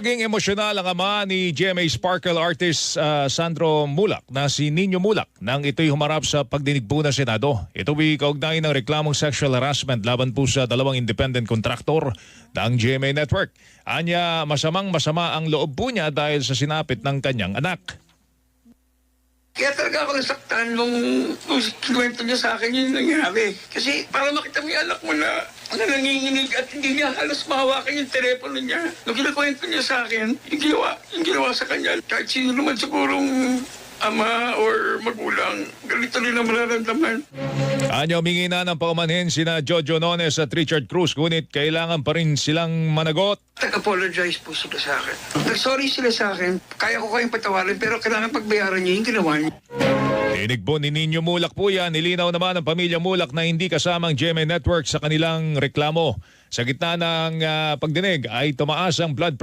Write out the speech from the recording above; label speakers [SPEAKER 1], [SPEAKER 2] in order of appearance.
[SPEAKER 1] Naging emosyonal ang ama ni GMA Sparkle artist ah, Sandro Mulak na si Nino Mulak nang ito'y humarap sa pagdinig po ng Senado. Ito ay kaugnay ng reklamong sexual harassment laban po sa dalawang independent contractor ng GMA Network. Anya, masamang masama ang loob po niya dahil sa sinapit ng kanyang anak.
[SPEAKER 2] Kaya talaga ako nasaktan nung, kinuwento niya sa akin yung nangyari. Kasi para makita mo yung anak mo na, na nanginginig at hindi niya halos mahawakan yung telepono niya. Nung kinukwento niya sa akin, yung ginawa, yung ginawa sa kanya, kahit sino naman sigurong ama or magulang, ganito rin ang mararamdaman.
[SPEAKER 1] Anya, humingi na ng paumanhin sina Jojo Nones at Richard Cruz ngunit kailangan pa rin silang managot.
[SPEAKER 2] Nag-apologize po sila sa akin. Nag-sorry sila sa akin. Kaya ko kayong patawarin pero kailangan pagbayaran niyo yung ginawa niyo.
[SPEAKER 1] Tinig po ni Nino Mulak po yan. Nilinaw naman ng pamilya Mulak na hindi kasamang GMA Network sa kanilang reklamo. Sa gitna ng ah, pagdinig ay tumaas ang blood pressure.